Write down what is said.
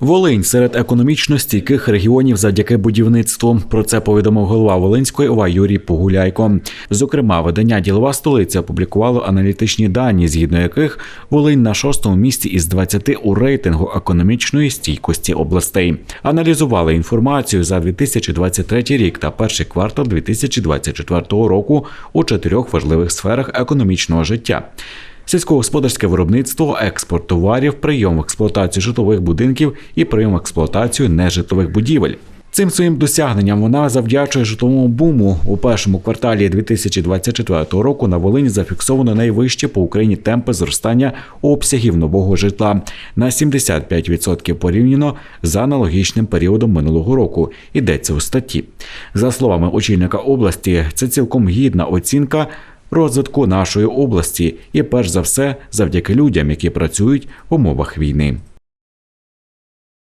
Волинь серед економічно стійких регіонів завдяки будівництву. Про це повідомив голова Волинської ОВА Юрій Погуляйко. Зокрема, видання Ділова столиця опублікувало аналітичні дані, згідно яких Волинь на шостому місці із 20 у рейтингу економічної стійкості областей. Аналізували інформацію за 2023 рік та перший квартал 2024 року у чотирьох важливих сферах економічного життя. Сільськогосподарське виробництво, експорт товарів, прийом в експлуатацію житлових будинків і прийом в експлуатацію нежитлових будівель. Цим своїм досягненням вона завдячує житловому буму. У першому кварталі 2024 року на Волині зафіксовано найвищі по Україні темпи зростання обсягів нового житла на 75% порівняно з аналогічним періодом минулого року. Йдеться у статті. За словами очільника області, це цілком гідна оцінка розвитку нашої області, і перш за все завдяки людям, які працюють в умовах війни.